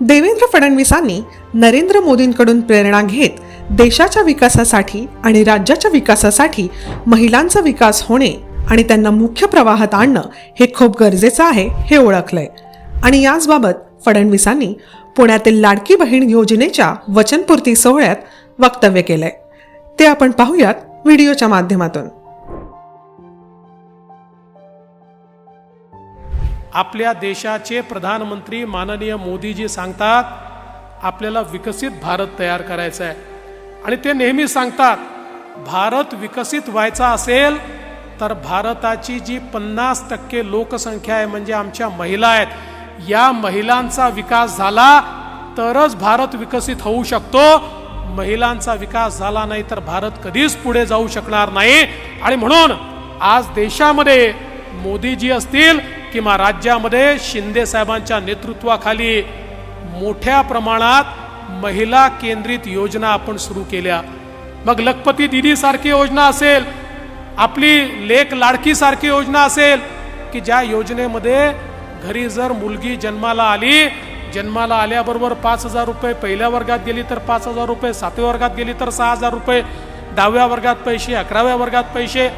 देवेंद्र फडणवीसांनी नरेंद्र मोदींकडून प्रेरणा घेत देशाच्या विकासासाठी आणि राज्याच्या विकासासाठी महिलांचा विकास होणे आणि त्यांना मुख्य प्रवाहात आणणं हे खूप गरजेचं आहे हे ओळखलंय. आणि याचबाबत फडणवीसांनी पुण्यातील लाडकी बहीण योजनेच्या वचनपूर्ती सोहळ्यात वक्तव्य केलंय. ते आपण पाहूयात व्हिडिओच्या माध्यमातून. आपल्या देशाचे प्रधानमंत्री माननीय मोदीजी सांगतात आपल्याला विकसित भारत तयार करायचा आहे आणि ते नेहमी सांगतात भारत विकसित व्हायचा असेल तर भारताची जी पन्नास टक्के लोकसंख्या आहे म्हणजे आमच्या महिला आहेत या महिलांचा विकास झाला तरच भारत विकसित होऊ शकतो. महिलांचा विकास झाला नाही तर भारत कधीच पुढे जाऊ शकणार नाही. आणि म्हणून आज देशामध्ये मोदीजी असतील किंवा राज्यामध्ये शिंदे साहेबांच्या नेतृत्वाखाली मोठ्या प्रमाणात महिला केंद्रित योजना आपण सुरू केल्या. मग लखपती दिदी सारखी योजना असेल आपली लेख लाडकी सारखी योजना असेल की ज्या योजनेमध्ये घरी जर मुलगी जन्माला आली जन्माला आल्याबरोबर पाच हजार रुपये पहिल्या वर्गात गेली तर पाच हजार रुपये सातव्या वर्गात गेली तर सहा हजार रुपये दहाव्या वर्गात पैसे अकराव्या वर्गात पैसे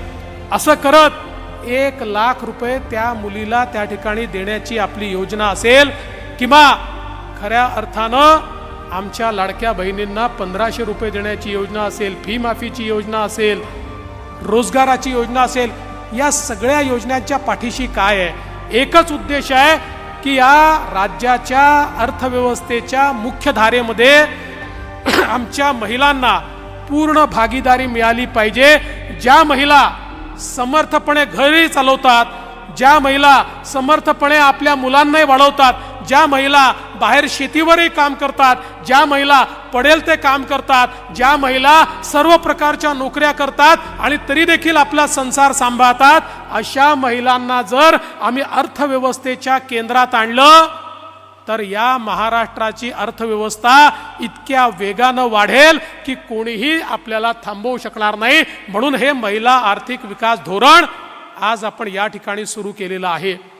असं करत एक लाख रुपये त्या मुलीला त्या ठिकाणी देण्याची आपली योजना असेल किंवा खऱ्या अर्थानं आमच्या लाडक्या बहिणींना पंधराशे रुपये देण्याची योजना असेल फी माफीची योजना असेल रोजगाराची योजना असेल या सगळ्या योजनांच्या पाठीशी काय आहे? एकच उद्देश आहे की या राज्याच्या अर्थव्यवस्थेच्या मुख्य धारेमध्ये आमच्या महिलांना पूर्ण भागीदारी मिळाली पाहिजे. ज्या महिला समर्थपणे घरी चालवतात. ज्या महिला समर्थपणे आपल्या मुलांनाही वाढवतात ज्या महिला बाहेर शेतीवरही काम करतात ज्या महिला पडेल ते काम करतात ज्या महिला सर्व प्रकारच्या नोकऱ्या करतात आणि तरी देखील आपला संसार सांभाळतात अशा महिलांना जर आम्ही अर्थव्यवस्थेच्या केंद्रात आणलं तर या महाराष्ट्राची अर्थव्यवस्था इतक्या वेगानं वाढेल की कोणीही आपल्याला थांबवू शकणार नाही. म्हणून हे महिला आर्थिक विकास धोरण आज आपण या ठिकाणी सुरू केलेलं आहे.